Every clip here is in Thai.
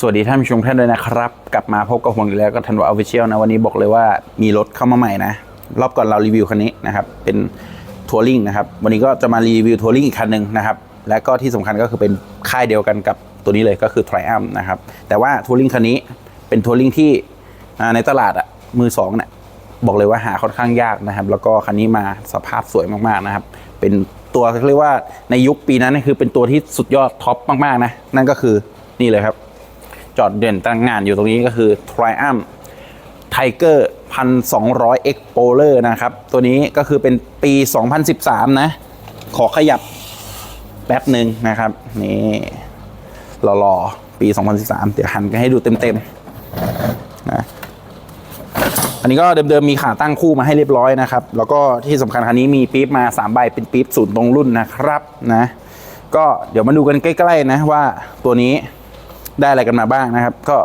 สวัสดีท่านผู้ชมท่านด้วยนะครับ กลับมาพบกับผมอีกแล้วก็ทันวาออฟฟิเชียลนะ วันนี้บอกเลยว่ามีรถเข้ามาใหม่นะ รอบก่อนเรารีวิวคันนี้นะครับ เป็นทัวริงนะครับ วันนี้ก็จะมารีวิวทัวริงอีกคันหนึ่งนะครับ และก็ที่สำคัญก็คือเป็นค่ายเดียวกันกับตัวนี้เลยก็คือ t r i u m p นะครับ แต่ว่าทัวริงคันนี้เป็นทัวริงที่ในตลาดอะมือสองเนี่ยบอกเลยว่าหาค่อนข้างยากนะครับ แล้วก็คันนี้มาสภาพสวยมากๆนะครับ เป็นตัวเรียกว่าในยุคปีนั้นคือเป็นตัวที่สุดยอดท็อปมากๆนะนั่นก็คือนี่เลยครับ จอดเด่นตั้งงานอยู่ตรงนี้ก็คือ Triumph Tiger 1200 Explorer นะครับ ตัวนี้ก็คือเป็นปี 2013 นะ ขอขยับแป๊บหนึ่งนะครับ นี่หล่อๆปี 2013 เดี๋ยวหันกันให้ดูเต็มๆนะอันนี้ก็เดิมๆมีขาตั้งคู่มาให้เรียบร้อยนะครับ แล้วก็ที่สำคัญคันนี้มีปี๊บมา3ใบเป็นปี๊บศูนย์ตรงรุ่นนะครับนะ ก็เดี๋ยวมาดูกันใกล้ ๆ นะว่าตัวนี้ ได้อะไรกันมาบ้างนะครับ ก็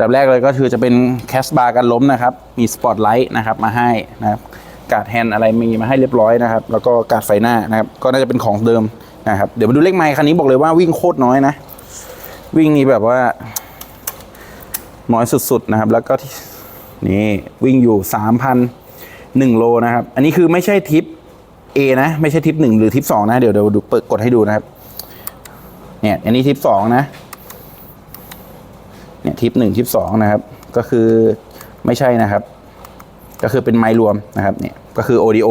ดับแรกเลยก็คือจะเป็นแคสบาร์กันล้มนะครับ มีสปอตไลท์นะครับมาให้นะครับการ์ดแฮนด์อะไรมีมาให้เรียบร้อยนะครับ แล้วก็การ์ดไฟหน้านะครับ ก็น่าจะเป็นของเดิมนะครับ เดี๋ยวมาดูเลขไมค์คันนี้บอกเลยว่าวิ่งโคตรน้อยนะ วิ่งนี่แบบว่า น้อยสุดๆนะครับ แล้วก็นี่วิ่งอยู่ 3,001 โลนะครับ อันนี้คือไม่ใช่ทิป A นะ ไม่ใช่ทิป 1 หรือทิป 2 นะ เดี๋ยวเดี๋ยวดูเปิดกดให้ดูนะครับ เนี่ย อันนี้ทิป 2 นะ เนี่ยทิป1ทิป2นะครับก็คือไม่ใช่นะครับ ก็คือเป็นไมล์รวมนะครับเนี่ยก็คือ audio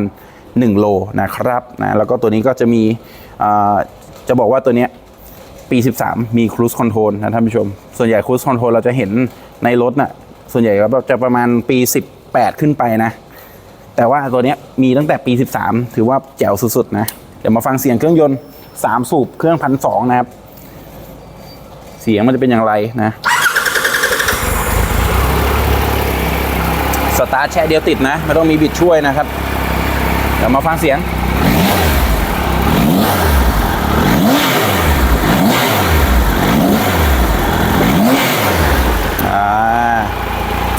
3,001โลนะครับนะแล้วก็ตัวนี้ก็จะมีจะบอกว่าตัวเนี้ยปี 13 มี Cruise Control นะท่านผู้ชม ส่วนใหญ่ Cruise Control เราจะเห็นในรถน่ะส่วนใหญ่ก็จะประมาณปี 18 ขึ้นไปนะ แต่ว่าตัวเนี้ยมีตั้งแต่ปี 13 ถือว่าแจ๋วสุดๆนะ เดี๋ยวมาฟังเสียงเครื่องยนต์ 3 สูบเครื่องพันสนะครับ เสียงมันจะเป็นอย่างไรนะ สตาร์ทแช่เดียวติดนะ ไม่ต้องมีบิดช่วยนะครับ เดี๋ยวมาฟังเสียง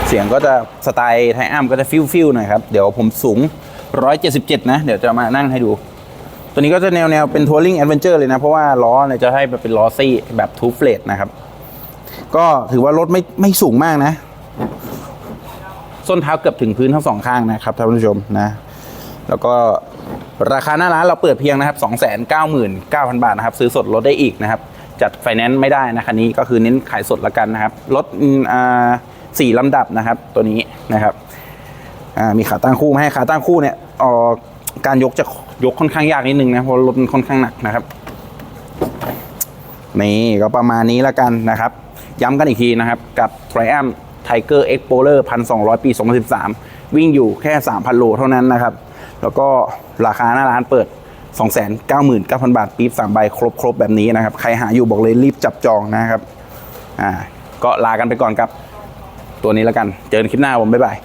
เสียงก็จะสไตล์ไทอัมก็จะฟิวฟิวหน่อยครับ เดี๋ยวผมสูง 177 นะ เดี๋ยวจะมานั่งให้ดู ตัวนี้ก็จะแนวแนวเป็นทัวริงแอดเวนเจอร์เลยนะ เพราะว่าล้อเนี่ยจะให้แบบเป็นล้อซี่แบบทูเฟลตนะครับ ก็ถือว่ารถไม่ไม่สูงมากนะ ส้นเท้าเกือบถึงพื้นทั้งสองข้างนะครับท่านผู้ชมนะ แล้วก็ราคาหน้าร้านเราเปิดเพียงนะครับ 299,000 บาทนะครับ ซื้อสดลดได้อีกนะครับ จัดไฟแนนซ์ไม่ได้นะคันนี้ก็คือเน้นขายสดละกันนะครับรถอ่าสี่ลำดับนะครับ ตัวนี้นะครับมีขาตั้งคู่มาให้ขาตั้งคู่เนี่ยออก การยกจะยกค่อนข้างยากนิดนึงนะเพราะรถมันค่อนข้างหนักนะครับนี่ก็ประมาณนี้แล้วกันนะครับ ย้ำกันอีกทีนะครับ กับ Triumph Tiger Explorer 1,200 ปี 2013 วิ่งอยู่แค่ 3,000 โลเท่านั้นนะครับ แล้วก็ราคาหน้าร้านเปิด 299,000 บาท ปี๊บ3ใบครบครบแบบนี้นะครับ ใครหาอยู่บอกเลยรีบจับจองนะครับอ่าก็ลากันไปก่อนกับ ตัวนี้แล้วกัน เจอกันคลิปหน้าผม บ๊ายบาย